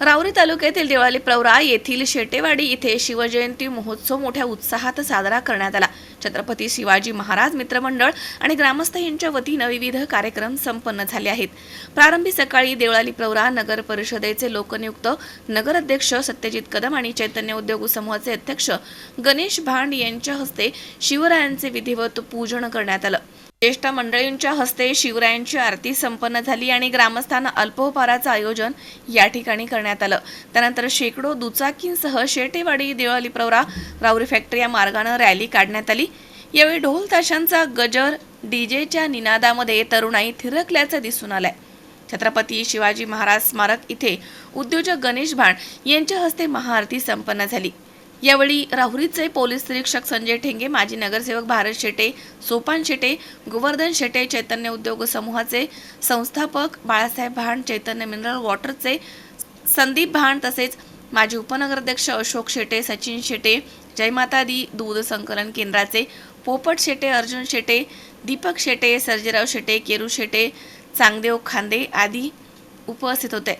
रावरी तालुक्यातील देवाली प्रवरा येथील शेटेवाडी इथे शिवजयंती महोत्सव मोठ्या उत्साहात साजरा करण्यात आला. छत्रपती शिवाजी महाराज मित्रमंडळ आणि ग्रामस्थ यांच्या वतीनं विविध कार्यक्रम संपन्न झाले आहेत. प्रारंभी सकाळी देवळाली प्रवरा नगर परिषदेचे लोकनियुक्त नगराध्यक्ष सत्यजित कदम आणि चैतन्य उद्योग समूहाचे अध्यक्ष गणेश भांड यांच्या हस्ते शिवरायांचे विधिवत पूजन करण्यात आलं. ज्येष्ठ मंडळींच्या हस्ते शिवरायांची आरती संपन्न झाली आणि ग्रामस्थांना अल्पोपहाराचं आयोजन या ठिकाणी करण्यात आलं. त्यानंतर शेकडो दुचाकींसह शेटेवाडी देवळाली प्रवरा राऊरी फॅक्टरी या मार्गानं रॅली काढण्यात आली. यावेळी ढोल ताशांचा गजर डीजेच्या निनादामध्ये तरुणाई थिरकल्याचं दिसून आलंय. छत्रपती शिवाजी महाराज स्मारक इथे उद्योजक गणेश भाण यांच्या हस्ते महाआरती संपन्न झाली. यावेळी राहुरीचे पोलीस निरीक्षक संजय ठेंगे माजी नगरसेवक भारत शेटे सोपान शेटे गोवर्धन शेटे चैतन्य उद्योग समूहाचे संस्थापक बाळासाहेब भाण चैतन्य मिनरल वॉटरचे संदीप भाण तसेच माजी उपनगराध्यक्ष अशोक शेटे सचिन शेटे जयमाता दी दूध संकलन केंद्राचे पोपट शेटे अर्जुन शेटे दीपक शेटे सर्जेराव शेटे केरू शेटे चांगदेव खांदे आदी उपस्थित होते.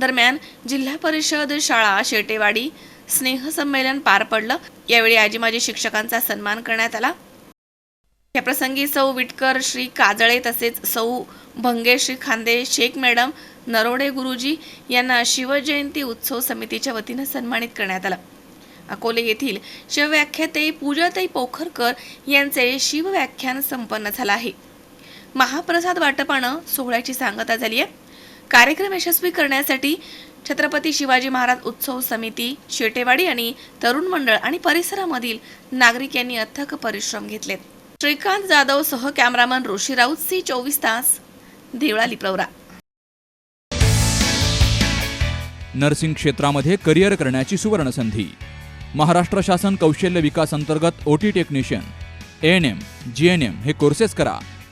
दरम्यान जिल्हा परिषद शाळा शेटेवाडी स्नेहसंमेलन पार पडलं. यावेळी आजी माजी शिक्षकांचा सन्मान करण्यात आला. या प्रसंगी सौ विटकर श्री काजळे तसेच सौ भंगे श्री खांदे शेख मॅडम नरोडे गुरुजी यांना शिवजयंती उत्सव समितीच्या वतीनं सन्मानित करण्यात आलं. अकोले येथील शिवव्याख्याते पूजाताई पोखरकर यांचे शिवव्याख्यान संपन्न झालं आहे. महाप्रसाद वाटपानं सोहळ्याची सांगता झाली आहे. कार्यक्रम यशस्वी करण्यासाठी छत्रपती शिवाजी महाराज उत्सव समिती शेटेवाडी आणि तरुण मंडळ आणि परिसरामधील नागरिक यांनी अथक परिश्रम घेतलेत. श्रीकांत जाधव सह कॅमेरामन ऋषी राऊत सी चोवीस तास देवळाली प्रवरा. नर्सिंग क्षेत्रामध्ये करिअर करण्याची सुवर्ण संधी महाराष्ट्र शासन कौशल्य विकास अंतर्गत OT technician. N M G N M हे कोर्सेस करा.